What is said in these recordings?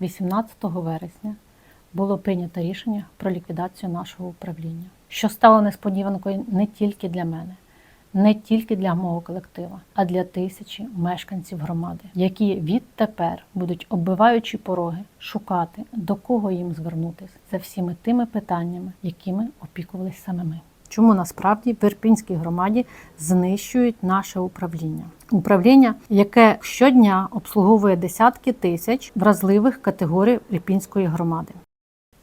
18 вересня було прийнято рішення про ліквідацію нашого управління, що стало несподіванкою не тільки для мене, не тільки для мого колектива, а для тисячі мешканців громади, які відтепер будуть, оббиваючи пороги, шукати, до кого їм звернутися за всіми тими питаннями, якими опікувались саме ми. Чому насправді в Ірпінській громаді знищують наше управління? Управління, яке щодня обслуговує десятки тисяч вразливих категорій Ірпінської громади.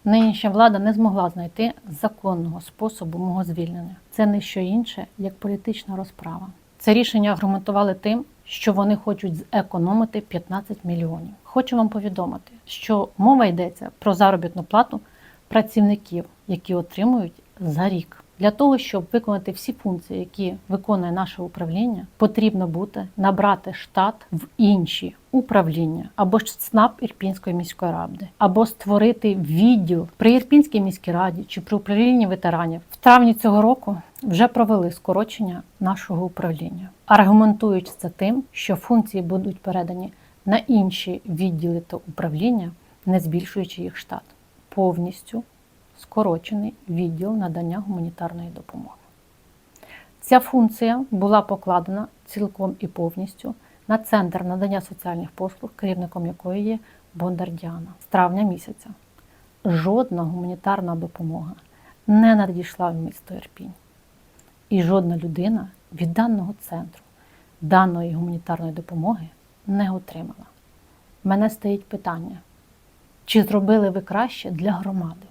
Нинішня влада не змогла знайти законного способу мого звільнення. Це не що інше, як політична розправа. Це рішення аргументували тим, що вони хочуть зекономити 15 мільйонів. Хочу вам повідомити, що мова йдеться про заробітну плату працівників, які отримують за рік. Для того, щоб виконати всі функції, які виконує наше управління, потрібно буде набрати штат в інші управління або ж ЦНАП Ірпінської міської ради, або створити відділ при Ірпінській міській раді чи при управлінні ветеранів. В травні цього року вже провели скорочення нашого управління, аргументуючи це тим, що функції будуть передані на інші відділи та управління, не збільшуючи їх штат повністю скорочений відділ надання гуманітарної допомоги. Ця функція була покладена цілком і повністю на центр надання соціальних послуг, керівником якої є Бондар Діана. З травня місяця жодна гуманітарна допомога не надійшла в місто Ірпінь. І жодна людина від даного центру даної гуманітарної допомоги не отримала. В Мене стоїть питання, чи зробили ви краще для громади?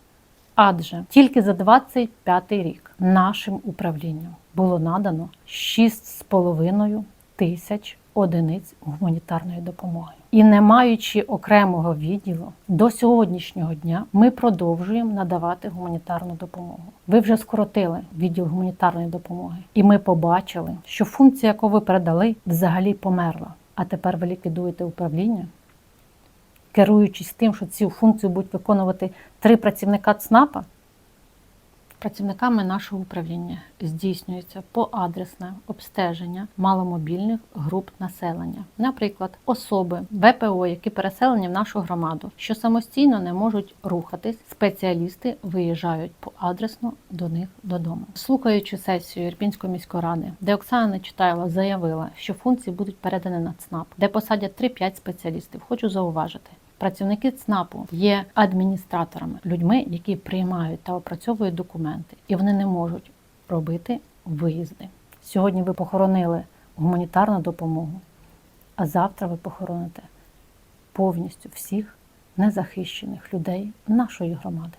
Адже тільки за 25 рік нашим управлінням було надано 6,5 тисяч одиниць гуманітарної допомоги. І не маючи окремого відділу, до сьогоднішнього дня ми продовжуємо надавати гуманітарну допомогу. Ви вже скоротили відділ гуманітарної допомоги, і ми побачили, що функція, яку ви передали, взагалі померла. А тепер ви ліквідуєте управління, керуючись тим, що цю функцію будуть виконувати три працівника ЦНАПа, працівниками нашого управління здійснюється поадресне обстеження маломобільних груп населення, наприклад, особи ВПО, які переселені в нашу громаду, що самостійно не можуть рухатись, спеціалісти виїжджають поадресно до них додому. Слухаючи сесію Ірпінської міської ради, де Оксана Нечитайло заявила, що функції будуть передані на ЦНАП, де посадять 3-5 спеціалістів. Хочу зауважити. Працівники ЦНАПу є адміністраторами, людьми, які приймають та опрацьовують документи, і вони не можуть робити виїзди. Сьогодні ви похоронили гуманітарну допомогу, а завтра ви похороните повністю всіх незахищених людей нашої громади.